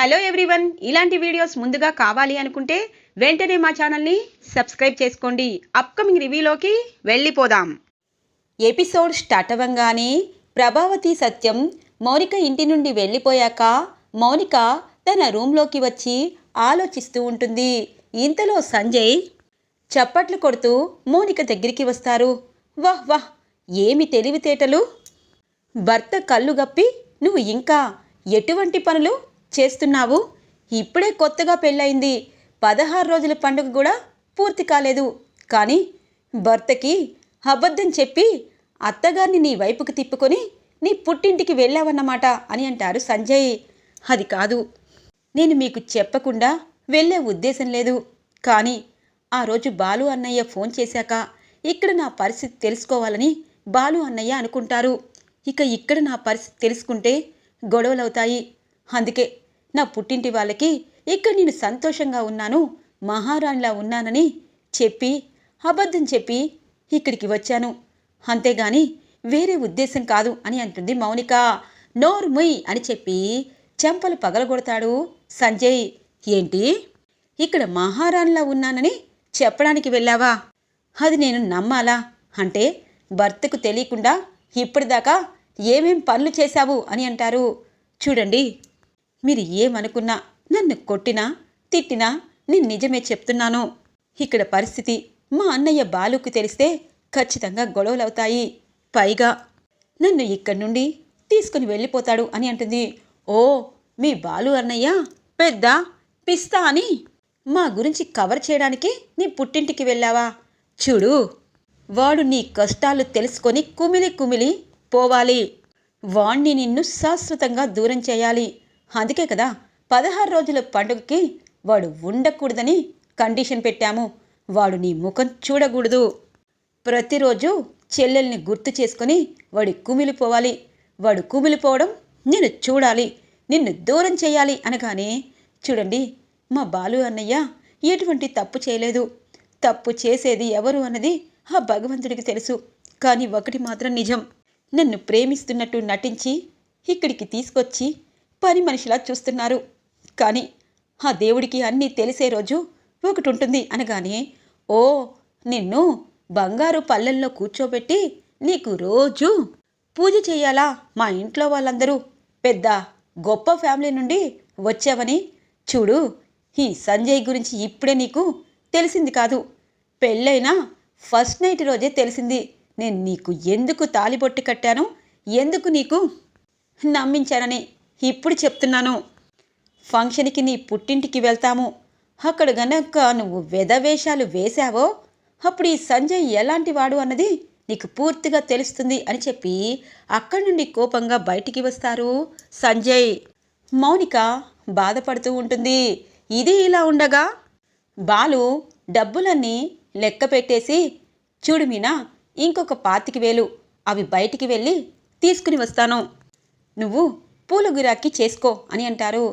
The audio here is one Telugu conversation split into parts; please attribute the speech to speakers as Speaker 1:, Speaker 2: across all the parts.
Speaker 1: హలో ఎవ్రీవన్ ఇలాంటి వీడియోస్ ముందుగా కావాలి అనుకుంటే వెంటనే మా ఛానల్ని సబ్స్క్రైబ్ చేసుకోండి. అప్కమింగ్ రివ్యూలోకి వెళ్ళిపోదాం. ఎపిసోడ్ స్టార్ట్ అవ్వంగానే ప్రభావతి సత్యం మౌనిక ఇంటి నుండి వెళ్ళిపోయాక మౌనిక తన రూమ్లోకి వచ్చి ఆలోచిస్తూ ఉంటుంది. ఇంతలో సంజయ్ చప్పట్లు కొడుతూ మౌనిక దగ్గరికి వస్తారు. వాహ్ వాహ్ ఏమి తెలివితేటలు? భర్త కళ్ళు గప్పి నువ్వు ఇంకా ఎటువంటి పనులు చేస్తున్నావు? ఇప్పుడే కొత్తగా పెళ్ళయింది. పదహారు రోజుల పండుగ కూడా పూర్తి కాలేదు. కానీ భర్తకి అబద్ధం చెప్పి అత్తగారిని నీ వైపుకు తిప్పుకొని నీ పుట్టింటికి వెళ్ళావన్నమాట అని అంటారు సంజయ్. అది కాదు. నేను మీకు చెప్పకుండా వెళ్ళే ఉద్దేశం లేదు. కానీ ఆ రోజు బాలు అన్నయ్య ఫోన్ చేశాక ఇక్కడ నా పరిస్థితి తెలుసుకోవాలని బాలు అన్నయ్య అనుకుంటారు. ఇక ఇక్కడ నా పరిస్థితి తెలుసుకుంటే గొడవలవుతాయి. అందుకే నా పుట్టింటి వాళ్ళకి ఇక్కడ నేను సంతోషంగా ఉన్నాను మహారాణిలా ఉన్నానని చెప్పి అబద్ధం చెప్పి ఇక్కడికి వచ్చాను. అంతేగాని వేరే ఉద్దేశం కాదు అని అంటుంది మౌనిక. నోర్ముయ్ అని చెప్పి చెంపలు పగలగొడతాడు సంజయ్. ఏంటి? ఇక్కడ మహారాణిలా ఉన్నానని చెప్పడానికి వెళ్ళావా? అది నేను నమ్మాలా? అంటే భర్తకు తెలియకుండా ఇప్పటిదాకా ఏమేం పనులు చేశావు అని అంటారు. చూడండి. మీరు ఏమనుకున్నా నన్ను కొట్టినా తిట్టినా నేను నిజమే చెప్తున్నాను. ఇక్కడ పరిస్థితి మా అన్నయ్య బాలుకు తెలిస్తే ఖచ్చితంగా గొడవలవుతాయి. పైగా నన్ను ఇక్కడి నుండి తీసుకుని వెళ్ళిపోతాడు అని అంటుంది. ఓ మీ బాలు అన్నయ్య పెద్ద పిస్తా అని? మా గురించి కవర్ చేయడానికి నీ పుట్టింటికి వెళ్ళావా? చూడు వాడు నీ కష్టాలు తెలుసుకొని కుమిలి కుమిలి పోవాలి. వాణ్ణి నిన్ను శాశ్వతంగా దూరం చేయాలి. అందుకే కదా పదహారు రోజుల పండుగకి వాడు ఉండకూడదని కండిషన్ పెట్టాము. వాడు నీ ముఖం చూడకూడదు. ప్రతిరోజు చెల్లెల్ని గుర్తు చేసుకొని వాడి కుమిలిపోవాలి వాడు కుమిలిపోవడం నేను చూడాలి. నిన్ను దూరం చేయాలి అనగానే చూడండి మా బాలు అన్నయ్య ఎటువంటి తప్పు చేయలేదు. తప్పు చేసేది ఎవరు అన్నది ఆ భగవంతుడికి తెలుసు. కానీ ఒకటి మాత్రం నిజం. నన్ను ప్రేమిస్తున్నట్టు నటించి ఇక్కడికి తీసుకొచ్చి పని మనిషిలా చూస్తున్నారు. కానీ ఆ దేవుడికి అన్నీ తెలిసే రోజు ఒకటి ఉంటుంది అనగానే ఓ నిన్ను బంగారు పల్లెల్లో కూర్చోబెట్టి నీకు రోజు పూజ చేయాలా? మా ఇంట్లో వాళ్ళందరూ పెద్ద గొప్ప ఫ్యామిలీ నుండి వచ్చావని. చూడు ఈ సంజయ్ గురించి ఇప్పుడే నీకు తెలిసింది కాదు. పెళ్ళైనా ఫస్ట్ నైట్ రోజే తెలిసింది. నేను నీకు ఎందుకు తాలిబొట్టి కట్టాను? ఎందుకు నీకు నమ్మించానని ఇప్పుడు చెప్తున్నాను. ఫంక్షన్కి నీ పుట్టింటికి వెళ్తాము. అక్కడ గనక నువ్వు వెధవేషాలు వేశావో అప్పుడు ఈ సంజయ్ ఎలాంటి వాడు అన్నది నీకు పూర్తిగా తెలుస్తుంది అని చెప్పి అక్కడి నుండి కోపంగా బయటికి వస్తారు సంజయ్. మౌనిక బాధపడుతూ ఉంటుంది. ఇది ఇలా ఉండగా బాలు డబ్బులన్నీ లెక్క పెట్టేసి చూడు మీనా ఇంకొక పాతికి వేలు అవి బయటికి వెళ్ళి తీసుకుని వస్తాను. నువ్వు పూల గిరాకీ చేసుకో అని అంటారు.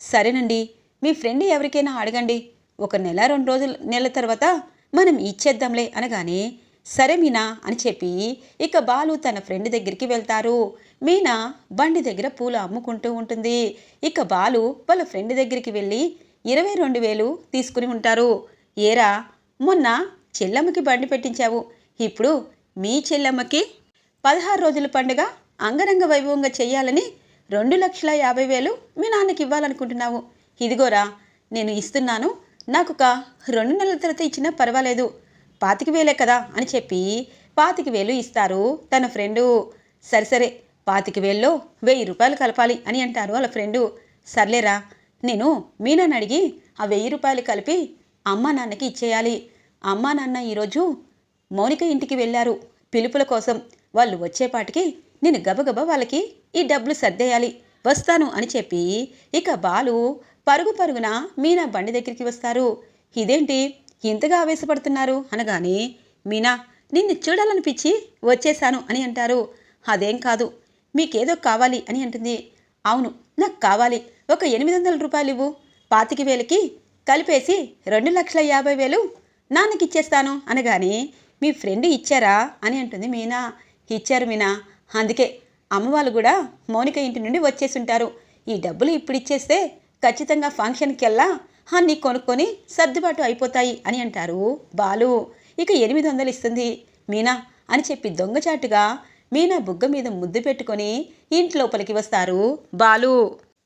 Speaker 1: సరేనండి మీ ఫ్రెండ్ ఎవరికైనా అడగండి. ఒక నెల రెండు రోజుల నెల తర్వాత మనం ఇచ్చేద్దాంలే అనగానే సరే మీనా అని చెప్పి ఇక బాలు తన ఫ్రెండ్ దగ్గరికి వెళ్తారు. మీనా బండి దగ్గర పూలు అమ్ముకుంటూ ఉంటుంది. ఇక బాలు వాళ్ళ ఫ్రెండ్ దగ్గరికి వెళ్ళి ఇరవై రెండు వేలు తీసుకుని ఉంటారు. ఏరా మొన్న చెల్లమ్మకి బండి పెట్టించావు. ఇప్పుడు మీ చెల్లమ్మకి పదహారు రోజుల పండుగ అంగరంగ వైభవంగా చేయాలని రెండు లక్షల యాభై వేలు మీ నాన్నకి ఇవ్వాలనుకుంటున్నావు. ఇదిగోరా నేను ఇస్తున్నాను. నాకు ఒక రెండు నెలల తర్వాత ఇచ్చినా పర్వాలేదు. పాతిక వేలే కదా అని చెప్పి పాతిక వేలు ఇస్తారు తన ఫ్రెండు. సరే సరే పాతిక వేల్లో వెయ్యి రూపాయలు కలపాలి అని అంటారు వాళ్ళ ఫ్రెండు. సర్లేరా నేను మీనాన్ని అడిగి ఆ వెయ్యి రూపాయలు కలిపి అమ్మా నాన్నకి ఇచ్చేయాలి. అమ్మా నాన్న ఈరోజు మౌనిక ఇంటికి వెళ్ళారు. పిలుపుల కోసం వాళ్ళు వచ్చేపాటికి నేను గబగబా వాళ్ళకి ఈ డబ్బులు సర్దేయాలి వస్తాను అని చెప్పి ఇక బాలు పరుగు పరుగున మీనా బండి దగ్గరికి వస్తారు. ఇదేంటి ఇంతగా ఆవేశపడుతున్నారు అనగానే మీనా నిన్ను చూడాలనిపించి వచ్చేశాను అని అంటారు. అదేం కాదు మీకేదో కావాలి అని అంటుంది. అవును నాకు కావాలి ఒక ఎనిమిది వందల రూపాయలు ఇవ్వు. పాతిక వేలకి కలిపేసి రెండు లక్షల యాభై వేలు నాన్నకి ఇచ్చేస్తాను అనగానే మీ ఫ్రెండ్ ఇచ్చారా అని అంటుంది మీనా. ఇచ్చారు మీనా అందుకే అమ్మవాళ్ళు కూడా మౌనిక ఇంటి నుండి వచ్చేసి ఉంటారు ఈ డబ్బులు ఇప్పుడు ఇచ్చేస్తే ఖచ్చితంగా ఫంక్షన్కెల్లా అన్నీ కొనుక్కొని సర్దుబాటు అయిపోతాయి అని అంటారు బాలు. ఇక ఎనిమిది వందలు ఇస్తుంది. మీనా అని చెప్పి దొంగచాటుగా మీనా బుగ్గ మీద ముద్దు పెట్టుకొని ఇంట్లోపలికి వస్తారు బాలు.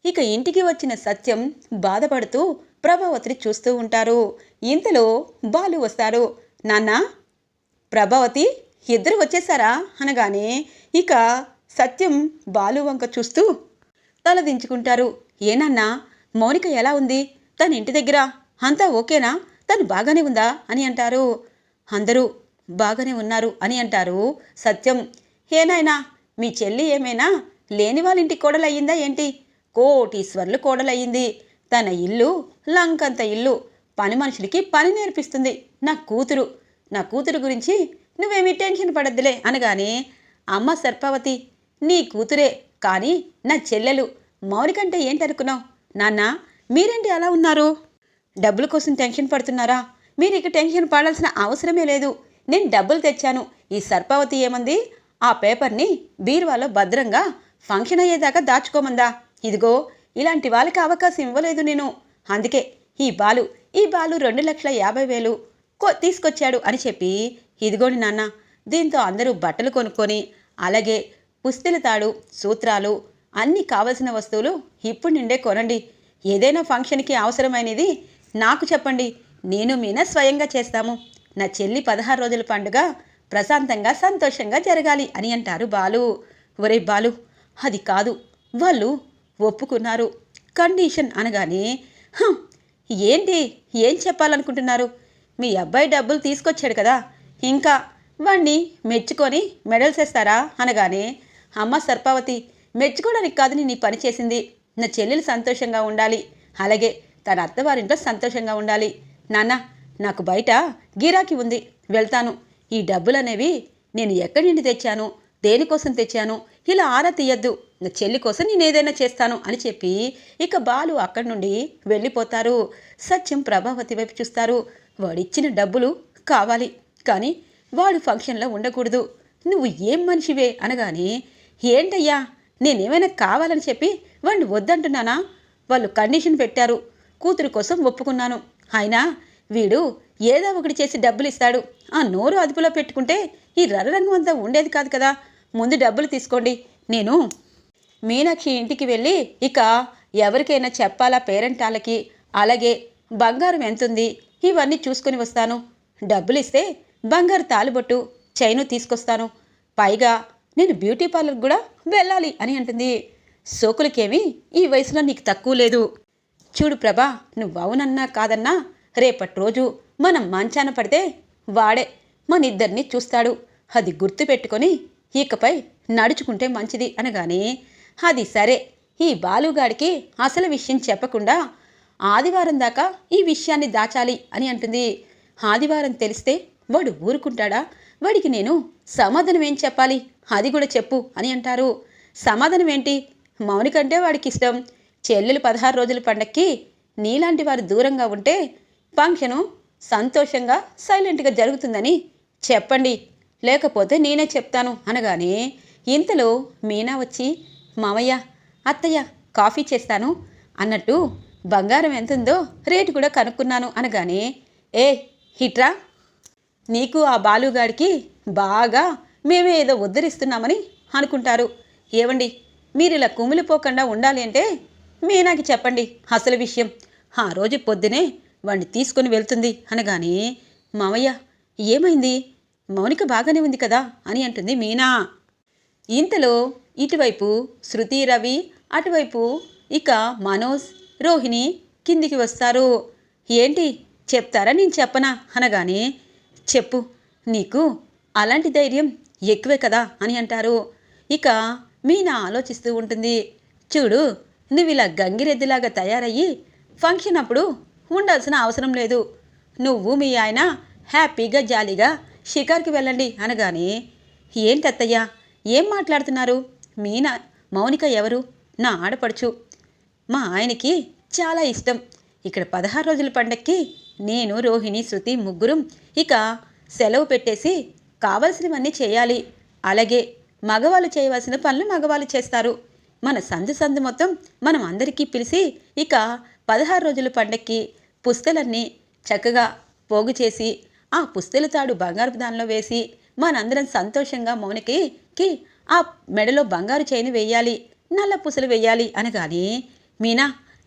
Speaker 1: ఇక ఇంటికి వచ్చిన సత్యం బాధపడుతూ ప్రభావతిని చూస్తూ ఉంటారు. ఇంతలో బాలు వస్తారు. నాన్న ప్రభావతి ఇద్దరు వచ్చేసారా? అనగానే ఇక సత్యం బాలు వంక చూస్తూ తల దించుకుంటారు ఏనన్నా మౌనిక ఎలా ఉంది? తన ఇంటి దగ్గర. అంతా ఓకేనా? తను బాగానే ఉందా? అని అంటారు. అందరూ బాగానే ఉన్నారు అని అంటారు సత్యం. ఏనాయనా మీ చెల్లి ఏమైనా? లేని వాళ్ళ ఇంటి కోడలయ్యిందా ఏంటి? కోటీశ్వర్లు కోడలయ్యింది. తన ఇల్లు లంకంత ఇల్లు. పని మనుషులకి పని నేర్పిస్తుంది. నా కూతురు. నా కూతురు గురించి నువ్వేమీ టెన్షన్ పడద్దులే అనగానే అమ్మ సర్పావతి నీ కూతురే కానీ నా చెల్లెలు. మౌనికంటే ఏంటనుకున్నావు? నాన్న మీరేంటి అలా ఉన్నారు? డబ్బుల కోసం టెన్షన్ పడుతున్నారా? మీరు ఇక టెన్షన్ పడాల్సిన అవసరమే లేదు. నేను డబ్బులు తెచ్చాను. ఈ సర్పావతి ఏమంది? ఆ పేపర్ని బీరువాలో భద్రంగా ఫంక్షన్ అయ్యేదాకా దాచుకోమందా? ఇదిగో ఇలాంటి వాళ్ళకి అవకాశం ఇవ్వలేదు నేను. అందుకే ఈ బాలు ఈ బాలు రెండు లక్షల యాభై వేలు కో తీసుకొచ్చాడు అని చెప్పి ఇదిగోని నాన్న దీంతో అందరూ బట్టలు కొనుక్కొని అలాగే పుస్తెల తాడు సూత్రాలు అన్నీ కావలసిన వస్తువులు ఇప్పుడు నిండే కొనండి. ఏదైనా ఫంక్షన్కి అవసరమైనది నాకు చెప్పండి. నేను మీనా స్వయంగా చేస్తాము. నా చెల్లి పదహారు రోజుల పండుగ ప్రశాంతంగా సంతోషంగా జరగాలి అని అంటారు బాలు. ఒరే బాలు అది కాదు. వాళ్ళు ఒప్పుకున్నారు. కండిషన్ అనగానే ఏంటి? ఏం చెప్పాలనుకుంటున్నారు? మీ అబ్బాయి డబ్బులు తీసుకొచ్చాడు కదా. ఇంకా వాణ్ణి మెచ్చుకొని మెడల్స్ వేస్తారా అనగానే అమ్మ సర్పావతి మెచ్చుకోవడానికి కాదు నేను పని చేసింది. నా చెల్లెలు సంతోషంగా ఉండాలి. అలాగే తన అత్తవారింట్లో సంతోషంగా ఉండాలి. నాన్న నాకు బయట గిరాకీ ఉంది. వెళ్తాను. ఈ డబ్బులు అనేవి నేను ఎక్కడి నుండి తెచ్చాను? దేనికోసం తెచ్చాను? ఇలా ఆరా తీయద్దు. నా చెల్లి కోసం నేను ఏదైనా చేస్తాను అని చెప్పి ఇక బాలు అక్కడి నుండి వెళ్ళిపోతారు. సత్యం ప్రభావతి వైపు చూస్తారు. వాడిచ్చిన డబ్బులు కావాలి. కానీ వాడు ఫంక్షన్లో ఉండకూడదు. నువ్వు ఏం మనిషివే? అనగానే ఏంటయ్యా నేనేమైనా కావాలని చెప్పి వాడిని వద్దంటున్నానా? వాళ్ళు కండిషన్ పెట్టారు. కూతురు కోసం ఒప్పుకున్నాను. అయినా వీడు ఏదో ఒకటి చేసి డబ్బులు ఇస్తాడు ఆ నోరు అదుపులో పెట్టుకుంటే ఈ రరరంగం అంతా ఉండేది కాదు కదా. ముందు డబ్బులు తీసుకోండి. నేను మీనాక్షి ఇంటికి వెళ్ళి ఇక ఎవరికైనా చెప్పాలా పేరెంట్ వాళ్ళకి? అలాగే బంగారం ఎంతుంది? ఇవన్నీ చూసుకొని వస్తాను. డబ్బులు ఇస్తే బంగారు తాలిబొట్టు చైను తీసుకొస్తాను. పైగా నేను బ్యూటీ పార్లర్కి కూడా వెళ్ళాలి అని అంటుంది. సోకులకేమీ ఈ వయసులో నీకు తక్కువ లేదు. చూడు ప్రభా నువ్వు అవునన్నా కాదన్నా రేపటి రోజు మనం మంచాన పడితే వాడే మన ఇద్దరిని చూస్తాడు. అది గుర్తుపెట్టుకొని ఇకపై నడుచుకుంటే మంచిది అనగానే అది సరే. ఈ బాలుగాడికి అసలు విషయం చెప్పకుండా ఆదివారం దాకా ఈ విషయాన్ని దాచాలి అని అంటుంది. ఆదివారం తెలిస్తే వాడు ఊరుకుంటాడా? వాడికి నేను సమాధానం ఏం చెప్పాలి? అది కూడా చెప్పు అని అంటారు. సమాధానం ఏంటి? మౌనికంటే వాడికి ఇష్టం. చెల్లెలు పదహారు రోజుల పండక్కి నీలాంటి వారు దూరంగా ఉంటే ఫంక్షను సంతోషంగా సైలెంట్గా జరుగుతుందని చెప్పండి. లేకపోతే నేనే చెప్తాను అనగానే ఇంతలో మీనా వచ్చి మామయ్య అత్తయ్య కాఫీ చేస్తాను అన్నట్టు బంగారం ఎంతుందో రేటు కూడా కనుక్కున్నాను అనగానే ఏ హిట్రా నీకు ఆ బాలుగాడికి బాగా మేమే ఏదో ఉద్ధరిస్తున్నామని అనుకుంటారు. ఏవండి? మీరు ఇలా కుమిలిపోకుండా ఉండాలి అంటే మీనాకి చెప్పండి అసలు విషయం. ఆ రోజు పొద్దునే వాణ్ణి తీసుకొని వెళ్తుంది అనగానే మామయ్య ఏమైంది? మౌనిక బాగానే ఉంది కదా? అని అంటుంది మీనా. ఇంతలో ఇటువైపు శృతి రవి అటువైపు ఇక మనోజ్ రోహిణి కిందికి వస్తారు. ఏంటి? చెప్తారా నేను చెప్పనా? అనగానే చెప్పు. నీకు అలాంటి ధైర్యం ఎక్కువే కదా అని అంటారు. ఇక మీనా ఆలోచిస్తూ ఉంటుంది. చూడు నువ్వు ఇలా గంగిరెద్దులాగా తయారయ్యి ఫంక్షన్ అప్పుడు ఉండాల్సిన అవసరం లేదు. నువ్వు మీ ఆయన హ్యాపీగా జాలీగా షికార్కి వెళ్ళండి అనగానే ఏంటత్తయ్యా ఏం మాట్లాడుతున్నారు? మీనా మౌనిక ఎవరు? నా ఆడపడుచు. మా ఆయనకి చాలా ఇష్టం. ఇక్కడ పదహారు రోజుల పండక్కి నేను రోహిణి శృతి ముగ్గురం ఇక సెలవు పెట్టేసి కావలసినవన్నీ చేయాలి. అలాగే మగవాళ్ళు చేయవలసిన పనులు మగవాళ్ళు చేస్తారు. మన సందు సందు మొత్తం మనం అందరికీ పిలిచి ఇక పదహారు రోజుల పండక్కి పుస్తలన్నీ చక్కగా పోగు చేసి ఆ పుస్తల తాడు బంగారు దానిలో వేసి మనందరం సంతోషంగా మౌనికి కి ఆ మెడలో బంగారు చైన్ వేయాలి నల్ల పుసలు వేయాలి అనగానే మీనా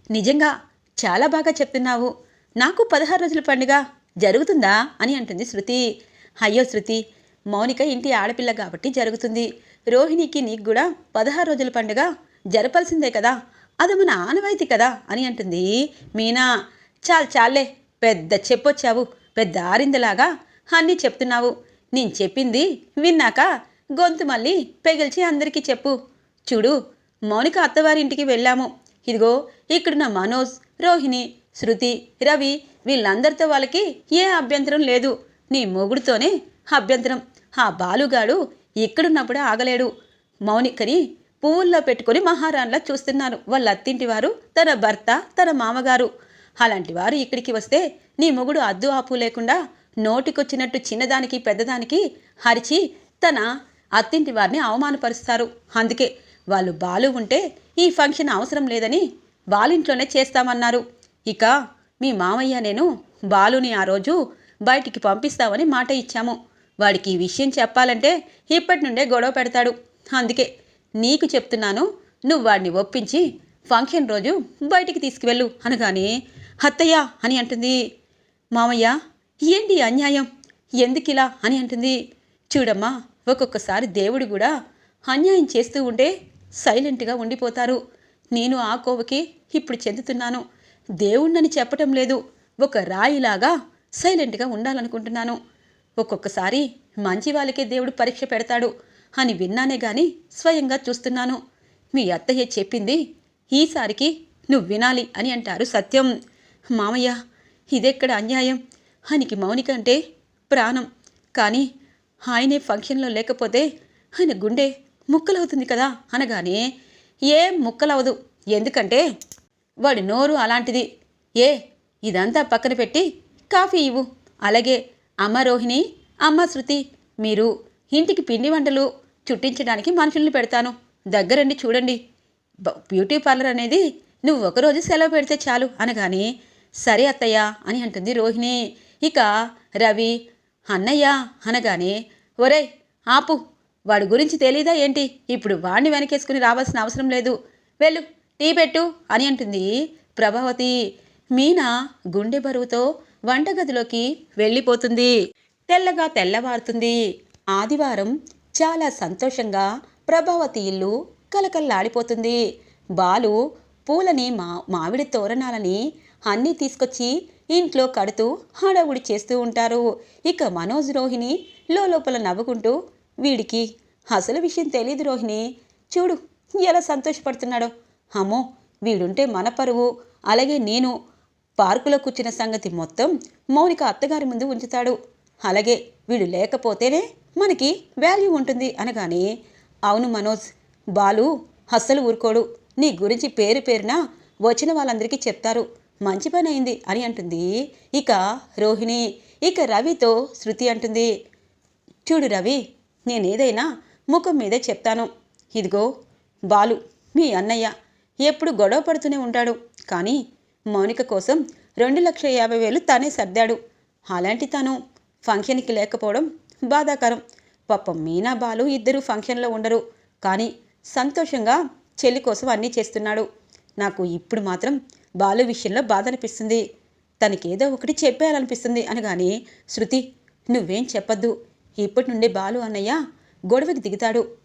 Speaker 1: నిజంగా చాలా బాగా చెప్తున్నావు. నాకు పదహారు రోజుల పండుగ జరుగుతుందా? అని అంటుంది శృతి. అయ్యో శృతి మౌనిక ఇంటి ఆడపిల్ల కాబట్టి జరుగుతుంది. రోహిణికి నీకు కూడా పదహారు రోజుల పండుగ జరపాల్సిందే కదా. అది మన ఆనవాయితీ కదా అని అంటుంది మీనా. చాలు చాలే పెద్ద చెప్పొచ్చావు. పెద్ద ఆరిందలాగా అన్నీ చెప్తున్నావు. నేను చెప్పింది విన్నాక గొంతు మళ్ళీ పెగిల్చి అందరికీ చెప్పు. చూడు మౌనిక అత్తవారింటికి వెళ్ళాము. ఇదిగో ఇక్కడున్న మనోజ్ రోహిణి శృతి రవి వీళ్ళందరితో వాళ్ళకి ఏ అభ్యంతరం లేదు. నీ మొగుడుతోనే అభ్యంతరం. ఆ బాలుగాడు ఇక్కడున్నప్పుడే ఆగలేడు. మౌనికని పువ్వుల్లో పెట్టుకొని మహారాణిలా చూస్తున్నారు వాళ్ళ అత్తింటి వారు తన భర్త తన మామగారు. అలాంటి వారు ఇక్కడికి వస్తే నీ మొగుడు అద్దు ఆపు లేకుండా నోటికొచ్చినట్టు చిన్నదానికి పెద్దదానికి హరిచి తన అత్తింటి వారిని అవమానపరుస్తారు. అందుకే వాళ్ళు బాలు ఉంటే ఈ ఫంక్షన్ అవసరం లేదని బాలింట్లోనే చేస్తామన్నారు. ఇక మీ మామయ్య నేను బాలుని ఆ రోజు బయటికి పంపిస్తామని మాట ఇచ్చాము. వాడికి ఈ విషయం చెప్పాలంటే ఇప్పటి నుండే గొడవ పెడతాడు. అందుకే నీకు చెప్తున్నాను నువ్వు వాడిని ఒప్పించి ఫంక్షన్ రోజు బయటికి తీసుకువెళ్ళు అనగానే అత్తయ్య అని అంటుంది. మామయ్య ఏంటి అన్యాయం? ఎందుకిలా? అని అంటుంది. చూడమ్మా ఒక్కొక్కసారి దేవుడు కూడా అన్యాయం చేస్తూ ఉంటే సైలెంట్గా ఉండిపోతారు. నేను ఆ కోవకి ఇప్పుడు చెందుతున్నాను. దేవుణ్ణని చెప్పటం లేదు. ఒక రాయిలాగా సైలెంట్గా ఉండాలనుకుంటున్నాను. ఒక్కొక్కసారి మంచి వాళ్ళకే దేవుడు పరీక్ష పెడతాడు అని విన్నానే గాని స్వయంగా చూస్తున్నాను. మీ అత్తయ్య చెప్పింది ఈసారికి నువ్వు వినాలి అని అంటారు సత్యం. మామయ్య ఇదెక్కడ అన్యాయం? ఆయనకి మౌనిక అంటే ప్రాణం. కానీ ఆయనే ఫంక్షన్లో లేకపోతే ఆయన గుండె ముక్కలవుతుంది కదా అనగానే ఏం ముక్కలవదు ఎందుకంటే వాడి నోరు అలాంటిది. ఏ ఇదంతా పక్కన పెట్టి కాఫీ ఇవ్వు. అలాగే అమ్మ రోహిణి అమ్మ శృతి మీరు ఇంటికి పిండి వంటలు చుట్టించడానికి మనుషుల్ని పెడతాను. దగ్గరండి చూడండి. బ్యూటీ పార్లర్ అనేది నువ్వు ఒకరోజు సెలవు పెడితే చాలు అనగానే సరే అత్తయ్య అని అంటుంది రోహిణి. ఇక రవి అన్నయ్య అనగానే ఒరేయ్ ఆపు. వాడి గురించి తెలీదా ఏంటి? ఇప్పుడు వాడిని వెనకేసుకుని రావాల్సిన అవసరం లేదు. వెళ్ళు టీ పెట్టు అని అంటుంది ప్రభావతి. మీనా గుండె బరువుతో వంటగదిలోకి వెళ్ళిపోతుంది. తెల్లగా తెల్లవారుతుంది. ఆదివారం చాలా సంతోషంగా ప్రభావతి ఇల్లు కలకల్లాడిపోతుంది బాలు పూలని మా మామిడి తోరణాలని అన్నీ తీసుకొచ్చి ఇంట్లో కడుతూ హడావుడి చేస్తూ ఉంటారు. ఇక మనోజ్ రోహిణి లోపల నవ్వుకుంటూ వీడికి అసలు విషయం తెలియదు రోహిణి. చూడు ఎలా సంతోషపడుతున్నాడో. అమ్మో వీడుంటే మన పరువు అలాగే నేను. పార్కులో కూర్చున్న సంగతి మొత్తం మౌనిక అత్తగారి ముందు ఉంచుతాడు. అలాగే వీడు లేకపోతేనే మనకి వాల్యూ ఉంటుంది అనగానే అవును మనోజ్ బాలు అస్సలు ఊరుకోడు. నీ గురించి పేరు పేరున వచ్చిన వాళ్ళందరికీ చెప్తారు. మంచి పని అయింది అని అంటుంది. ఇక రోహిణి ఇక రవితో శృతి అంటుంది. చూడు రవి నేనేదైనా ముఖం మీదే చెప్తాను. ఇదిగో బాలు మీ అన్నయ్య ఎప్పుడు గొడవ పడుతూనే ఉంటాడు. కానీ మౌనిక కోసం రెండు లక్షల యాభై వేలు తానే సర్దాడు. అలాంటి తను ఫంక్షన్కి లేకపోవడం బాధాకరం. పాపం మీనా బాలు ఇద్దరు ఫంక్షన్లో ఉండరు. కానీ సంతోషంగా చెల్లి కోసం అన్నీ చేస్తున్నాడు. నాకు ఇప్పుడు మాత్రం బాలు విషయంలో బాధ అనిపిస్తుంది. తనకేదో ఒకటి చెప్పేయాలనిపిస్తుంది అనగానే శృతి నువ్వేం చెప్పొద్దు. ఇప్పటి నుండి బాలు అన్నయ్య గొడవకి దిగుతాడు.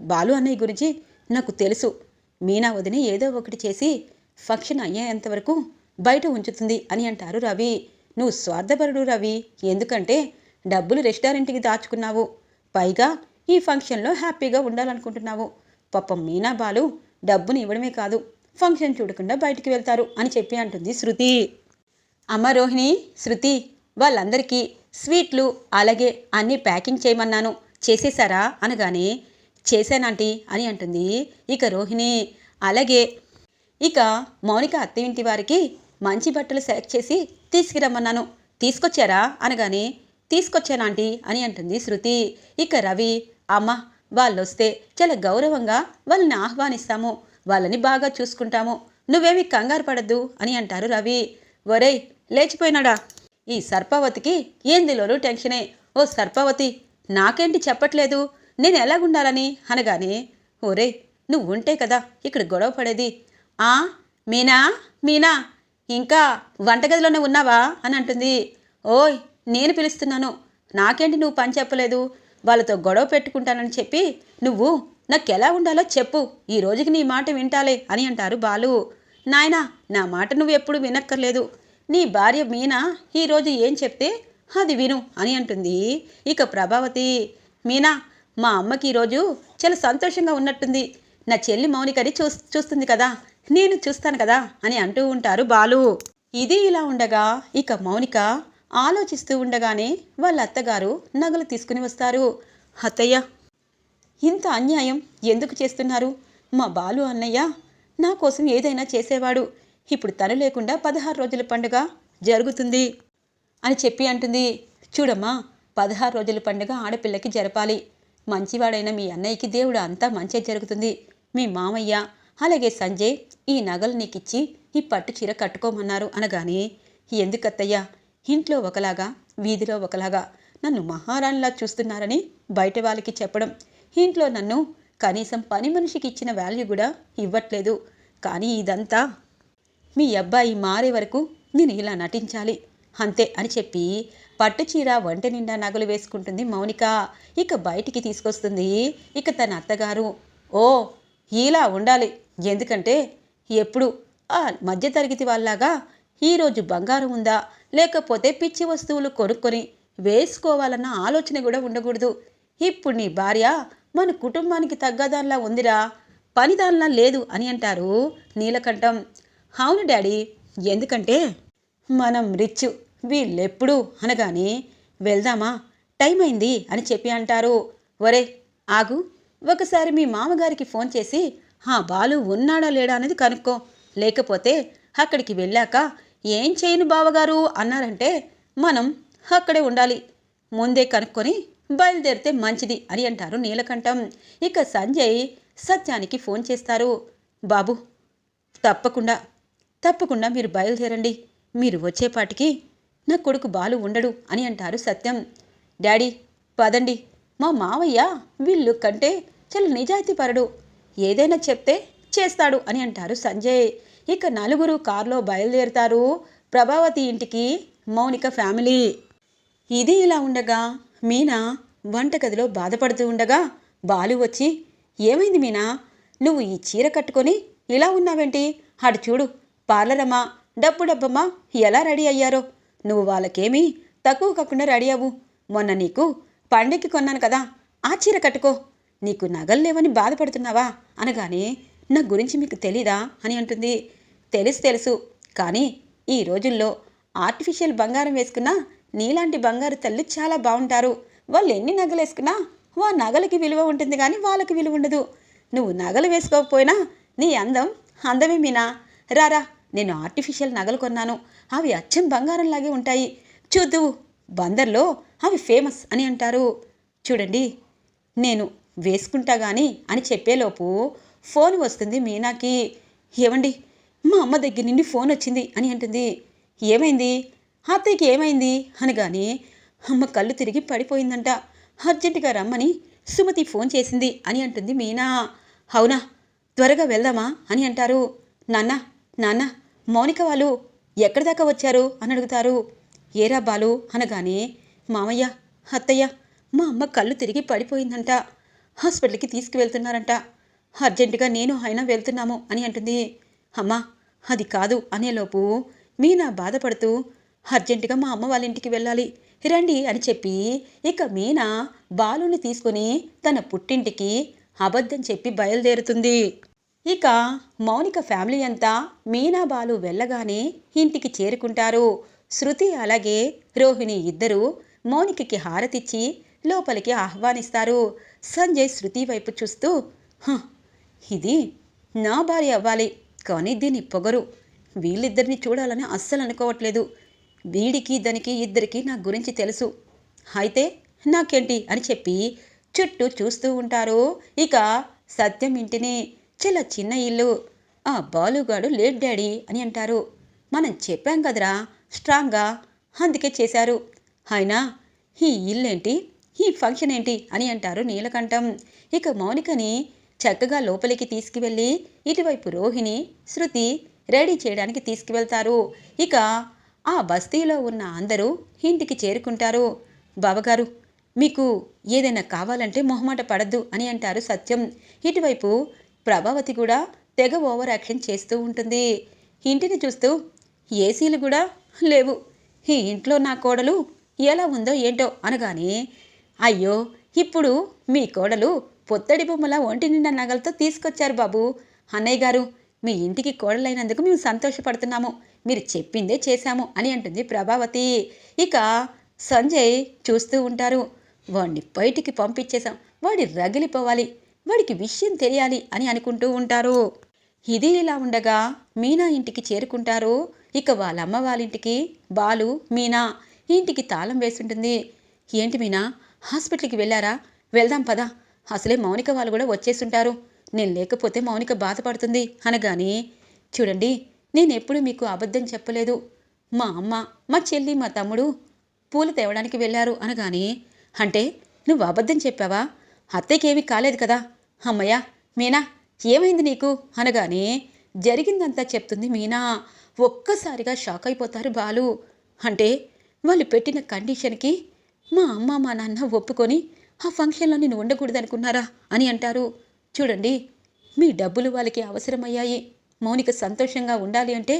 Speaker 1: బాలు అన్నయ్య గురించి నాకు తెలుసు. మీనా వదిని ఏదో ఒకటి చేసి ఫంక్షన్ అయ్యేంతవరకు బయట ఉంచుతుంది అని అంటారు రవి. నువ్వు స్వార్థపరుడు రవి. ఎందుకంటే డబ్బులు రెస్టారెంట్కి దాచుకున్నావు. పైగా ఈ ఫంక్షన్లో హ్యాపీగా ఉండాలనుకుంటున్నావు. పాపం మీనా బాలు డబ్బుని ఇవ్వడమే కాదు ఫంక్షన్ చూడకుండా బయటికి వెళ్తారు అని చెప్పి అంటుంది శృతి. అమ్మ రోహిణి శృతి వాళ్ళందరికీ స్వీట్లు అలాగే అన్నీ ప్యాకింగ్ చేయమన్నాను. చేసేశారా? అనగానే చేశానంటీ అని అంటుంది ఇక రోహిణి. అలాగే ఇక మౌనిక అత్త ఇంటి వారికి మంచి బట్టలు సెలెక్ట్ చేసి తీసుకురమ్మన్నాను. తీసుకొచ్చారా? అనగానే తీసుకొచ్చానాంటీ అని అంటుంది శృతి. ఇక రవి అమ్మ వాళ్ళు వస్తే చాలా గౌరవంగా వాళ్ళని ఆహ్వానిస్తాము. వాళ్ళని బాగా చూసుకుంటాము. నువ్వేమి కంగారు పడద్దు అని అంటారు రవి. ఒరేయ్ లేచిపోయినాడా? ఈ సర్పవతికి ఏందిలోనూ టెన్షనే. ఓ సర్పవతి నాకేంటి చెప్పట్లేదు? నేను ఎలాగుండాలని? అనగానే ఓరే నువ్వు ఉంటే కదా ఇక్కడ గొడవ పడేది. ఆ మీనా మీనా ఇంకా వంటగదిలోనే ఉన్నావా? అని అంటుంది. ఓయ్ నేను పిలుస్తున్నాను. నాకేంటి నువ్వు పని చెప్పలేదు? వాళ్ళతో గొడవ పెట్టుకుంటానని చెప్పి నువ్వు నాకు ఎలా ఉండాలో చెప్పు. ఈ రోజుకి నీ మాట వింటాలే అని అంటారు బాలు. నాయనా నా మాట నువ్వు ఎప్పుడు వినక్కర్లేదు. నీ భార్య మీనా ఈరోజు ఏం చెప్తే అది విను అని అంటుంది. ఇక ప్రభావతి మీనా మా అమ్మకి ఈరోజు చాలా సంతోషంగా ఉన్నట్టుంది. నా చెల్లి మౌనికని చూ చూస్తుంది కదా నేను చూస్తాను కదా అని అంటూ ఉంటారు బాలు. ఇది ఇలా ఉండగా ఇక మౌనిక ఆలోచిస్తూ ఉండగానే వాళ్ళ అత్తగారు నగలు తీసుకుని వస్తారు. అత్తయ్య ఇంత అన్యాయం ఎందుకు చేస్తున్నారు? మా బాలు అన్నయ్య నా కోసం ఏదైనా చేసేవాడు. ఇప్పుడు తను లేకుండా పదహారు రోజుల పండుగ జరుగుతుంది అని చెప్పి అంటుంది. చూడమ్మా పదహారు రోజుల పండుగ ఆడపిల్లకి జరపాలి. మంచివాడైన మీ అన్నయ్యకి దేవుడు అంతా మంచి జరుగుతుంది. మీ మామయ్య అలాగే సంజయ్ ఈ నగలు నీకిచ్చి ఈ పట్టు చీర కట్టుకోమన్నారు అనగానే ఎందుకత్తయ్యా ఇంట్లో ఒకలాగా వీధిలో ఒకలాగా నన్ను మహారాణిలా చూస్తున్నారని బయట వాళ్ళకి చెప్పడం. ఇంట్లో నన్ను కనీసం పని మనిషికి ఇచ్చిన వాల్యూ కూడా ఇవ్వట్లేదు. కానీ ఇదంతా మీ అబ్బాయి మారే వరకు నేను ఇలా నటించాలి. అంతే అని చెప్పి పట్టుచీర వంట నిండా నగలు వేసుకుంటుంది మౌనిక. ఇక బయటికి తీసుకొస్తుంది ఇక తన అత్తగారు. ఓ ఇలా ఉండాలి. ఎందుకంటే ఎప్పుడు ఆ మధ్యతరగతి వాళ్ళలాగా ఈరోజు బంగారం ఉందా? లేకపోతే పిచ్చి వస్తువులు కొనుక్కొని వేసుకోవాలన్న ఆలోచన కూడా ఉండకూడదు. ఇప్పుడు నీ భార్య మన కుటుంబానికి తగ్గదానిలా ఉందిరా. పనిదానిలా లేదు అని అంటారు నీలకంఠం. అవును డాడీ. ఎందుకంటే మనం రిచ్ వీళ్ళెప్పుడు అనగానే వెళ్దామా? టైం అయింది అని చెప్పి అంటారు. ఒరే ఆగు. ఒకసారి మీ మామగారికి ఫోన్ చేసి ఆ బాలు ఉన్నాడా లేడా అనేది కనుక్కో. లేకపోతే అక్కడికి వెళ్ళాక ఏం చేయను బావగారు? అన్నారంటే మనం అక్కడే ఉండాలి. ముందే కనుక్కొని బయలుదేరితే మంచిది అని అంటారు నీలకంఠం. ఇక సంజయ్ సత్యానికి ఫోన్ చేస్తారు. బాబు తప్పకుండా తప్పకుండా మీరు బయలుదేరండి. మీరు వచ్చేపాటికి నా కొడుకు బాలు ఉండడు అని అంటారు సత్యం. డాడీ పదండి. మా మావయ్య వీళ్ళు కంటే చాలా నిజాయితీపరుడు. ఏదైనా చెప్తే చేస్తాడు అని అంటారు సంజయ్. ఇక నలుగురు కారులో బయలుదేరుతారు ప్రభావతి ఇంటికి మౌనిక ఫ్యామిలీ. ఇది ఇలా ఉండగా మీనా వంటగదిలో బాధపడుతూ ఉండగా బాలు వచ్చి ఏమైంది మీనా? నువ్వు ఈ చీర కట్టుకొని ఇలా ఉన్నావేంటి? అటు చూడు పార్లరమ్మా డబ్బు డబ్బమ్మా? ఎలా రెడీ అయ్యారో? నువ్వు వాళ్ళకేమీ తక్కువ కాకుండా రెడీ అవ్వు. మొన్న నీకు పండక్కి కొన్నాను కదా ఆ చీర కట్టుకో. నీకు నగలు లేవని బాధపడుతున్నావా? అనగానే నా గురించి మీకు తెలీదా? అని అంటుంది. తెలుసు తెలుసు. కానీ ఈ రోజుల్లో ఆర్టిఫిషియల్ బంగారం వేసుకున్నా నీలాంటి బంగారు తల్లి చాలా బాగుంటారు వాళ్ళు ఎన్ని నగలు వేసుకున్నా వా నగలకి విలువ ఉంటుంది కానీ వాళ్ళకి విలువ ఉండదు. నువ్వు నగలు వేసుకోకపోయినా నీ అందం అందమే మీనా? రారా నేను ఆర్టిఫిషియల్ నగలు కొన్నాను. అవి అచ్చం బంగారంలాగే ఉంటాయి. చూద్దువు బందర్లో అవి ఫేమస్ అని అంటారు. చూడండి నేను వేసుకుంటా గాని అని చెప్పేలోపు ఫోన్ వస్తుంది మీనాకి. ఏమండి మా అమ్మ దగ్గర నుండి ఫోన్ వచ్చింది అని అంటుంది. ఏమైంది? అత్తయ్యకి ఏమైంది? అనగానే అమ్మ కళ్ళు తిరిగి పడిపోయిందంట. అర్జెంటుగా రమ్మని సుమతి ఫోన్ చేసింది అని అంటుంది మీనా. అవునా? త్వరగా వెళ్దామా? అని అంటారు. నాన్న నాన్న మౌనిక వాళ్ళు ఎక్కడి దాకా వచ్చారు? అని అడుగుతారు. ఏరా బాలు అనగానే మామయ్య అత్తయ్య మా అమ్మ కళ్ళు తిరిగి పడిపోయిందంట. హాస్పిటల్కి తీసుకువెళ్తున్నారంట. అర్జెంటుగా నేను ఆయన వెళ్తున్నాము అని అంటుంది. అమ్మా అది కాదు అనేలోపు మీనా బాధపడుతూ అర్జెంటుగా మా అమ్మ వాళ్ళ ఇంటికి వెళ్ళాలి రండి అని చెప్పి ఇక మీనా బాలుని తీసుకుని తన పుట్టింటికి అబద్ధం చెప్పి బయలుదేరుతుంది. ఇక మౌనిక ఫ్యామిలీ అంతా మీనా బాలు వెళ్ళగానే ఇంటికి చేరుకుంటారు. శృతి అలాగే రోహిణి ఇద్దరూ మౌనికకి హారతిచ్చి లోపలికి ఆహ్వానిస్తారు. సంజయ్ శృతి వైపు చూస్తూ ఇది నా భార్య అవ్వాలి కానీ దీని పొగరు. వీళ్ళిద్దరిని చూడాలని అస్సలు అనుకోవట్లేదు. వీడికి దానికి ఇద్దరికి నా గురించి తెలుసు. అయితే నాకేంటి? అని చెప్పి చుట్టూ చూస్తూ ఉంటారు. ఇక సత్యం ఇంటిని చాలా చిన్న ఇల్లు. ఆ బాలుగాడు లేట్ డాడీ అని అంటారు. మనం చెప్పాం కదరా స్ట్రాంగ్గా. అందుకే చేశారు. అయినా ఈ ఇల్లేంటి? ఈ ఫంక్షన్ ఏంటి? అని అంటారు నీలకంఠం. ఇక మౌనికని చక్కగా లోపలికి తీసుకువెళ్ళి ఇటువైపు రోహిణి శృతి రెడీ చేయడానికి తీసుకువెళ్తారు. ఇక ఆ బస్తీలో ఉన్న అందరూ ఇంటికి చేరుకుంటారు. బావగారు మీకు ఏదైనా కావాలంటే మొహమాట పడద్దు అని అంటారు సత్యం. ఇటువైపు ప్రభావతి కూడా తెగ ఓవర్ యాక్షన్ చేస్తూ ఉంటుంది. ఇంటిని చూస్తూ ఏసీలు కూడా లేవు. ఈ ఇంట్లో నా కోడలు ఎలా ఉందో ఏంటో అనగానే అయ్యో ఇప్పుడు మీ కోడలు పొత్తడి బొమ్మల ఒంటి నిండా నగలతో తీసుకొచ్చారు బాబు. అన్నయ్య గారు మీ ఇంటికి కోడలైనందుకు మేము సంతోషపడుతున్నాము. మీరు చెప్పిందే చేశాము అని అంటుంది ప్రభావతి. ఇక సంజయ్ చూస్తూ ఉంటారు. వాడిని బయటికి పంపించేశాం. వాడి రగిలిపోవాలి. వాడికి విషయం తెలియాలి అని అనుకుంటూ ఉంటారు. ఇది ఇలా ఉండగా మీనా ఇంటికి చేరుకుంటారు. ఇక వాళ్ళ అమ్మ వాళ్ళ ఇంటికి బాలు మీనా ఇంటికి తాళం వేసుంటుంది. ఏంటి మీనా హాస్పిటల్కి వెళ్ళారా? వెళ్దాం పదా. అసలే మౌనిక వాళ్ళు కూడా వచ్చేసుంటారు. నేను లేకపోతే మౌనిక బాధపడుతుంది అనగాని చూడండి నేను ఎప్పుడు మీకు అబద్ధం చెప్పలేదు. మా అమ్మ మా చెల్లి మా తమ్ముడు పూలు తేవడానికి వెళ్ళారు అనగాని అంటే నువ్వు అబద్ధం చెప్పావా? అత్తయ్యకేమీ కాలేదు కదా. అమ్మయ్య మీనా ఏమైంది నీకు? అనగానే జరిగిందంతా చెప్తుంది మీనా. ఒక్కసారిగా షాక్ అయిపోతారు బాలు. అంటే వాళ్ళు పెట్టిన కండిషన్కి మా అమ్మ మా నాన్న ఒప్పుకొని ఆ ఫంక్షన్లో నేను ఉండకూడదనుకున్నారా అని అంటారు. చూడండి మీ డబ్బులు వాళ్ళకి అవసరమయ్యాయి. మౌనిక సంతోషంగా ఉండాలి అంటే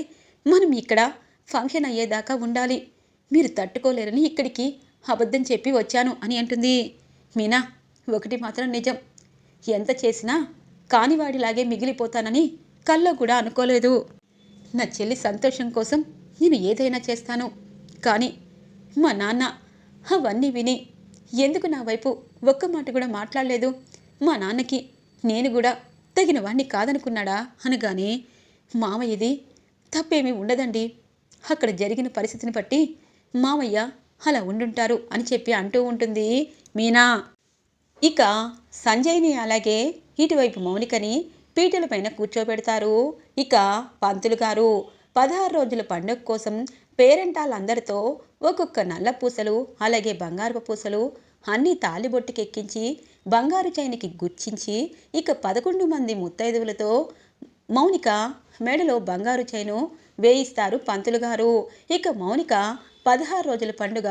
Speaker 1: మనం ఇక్కడ ఫంక్షన్ అయ్యేదాకా ఉండాలి. మీరు తట్టుకోలేరని ఇక్కడికి అబద్ధం చెప్పి వచ్చాను అని అంటుంది. మీనా ఒకటి మాత్రం నిజం. ఎంత చేసినా కానివాడిలాగే మిగిలిపోతానని కల్లో కూడా అనుకోలేదు. నా చెల్లి సంతోషం కోసం నేను ఏదైనా చేస్తాను. కానీ మా నాన్న అవన్నీ విని ఎందుకు నా వైపు ఒక్క మాట కూడా మాట్లాడలేదు? మా నాన్నకి నేను కూడా తగిన వాణ్ణి కాదనుకున్నాడా? అనగానే మామయ్యది తప్పేమీ ఉండదండి. అక్కడ జరిగిన పరిస్థితిని బట్టి మామయ్య అలా ఉండుంటారు అని చెప్పి అంటూ ఉంటుంది మీనా. ఇక సంజయ్ని అలాగే ఇటువైపు మౌనికని పీటల పైన కూర్చోబెడతారు. ఇక పంతులు గారు పదహారు రోజుల పండుగ కోసం పేరెంటాలందరితో ఒక్కొక్క నల్ల పూసలు అలాగే బంగారు పూసలు అన్నీ తాలిబొట్టుకెక్కించి బంగారు చైనికి గుచ్చించి ఇక పదకొండు మంది ముత్తైదువులతో మౌనిక మెడలో బంగారు చైను వేయిస్తారు పంతులు గారు. ఇక మౌనిక పదహారు రోజుల పండుగ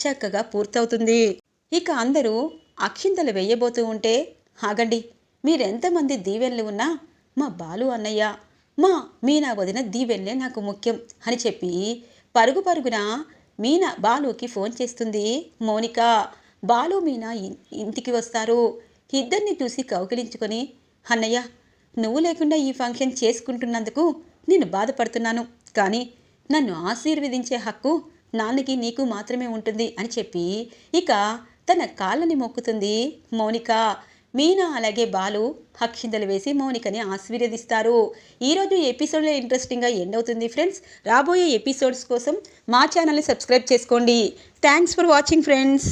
Speaker 1: చక్కగా పూర్తవుతుంది. ఇక అందరూ అక్షింతలు వేయబోతూ ఉంటే ఆగండి మీరెంతమంది దీవెనలు ఉన్నా మా బాలు అన్నయ్య మా మీనా వదిన దీవెన్లే నాకు ముఖ్యం అని చెప్పి పరుగు పరుగున మీనా బాలుకి ఫోన్ చేస్తుంది. మౌనిక బాలు మీనా ఇంటికి వస్తారు. ఇద్దరిని చూసి కౌగిలించుకొని అన్నయ్య నువ్వు లేకుండా ఈ ఫంక్షన్ చేసుకుంటున్నందుకు నేను బాధపడుతున్నాను. కానీ నన్ను ఆశీర్వదించే హక్కు నాన్నకి నీకు మాత్రమే ఉంటుంది అని చెప్పి ఇక తన కాళ్ళని మొక్కుతుంది మౌనిక మీనా అలాగే బాలు హక్షిందలు వేసి మౌనికని ఆశీర్వదిస్తారు. ఈరోజు ఎపిసోడ్లో ఇంట్రెస్టింగ్గా ఎండ్ అవుతుంది ఫ్రెండ్స్. రాబోయే ఎపిసోడ్స్ కోసం మా ఛానల్ని సబ్స్క్రైబ్ చేసుకోండి. Thanks for watching friends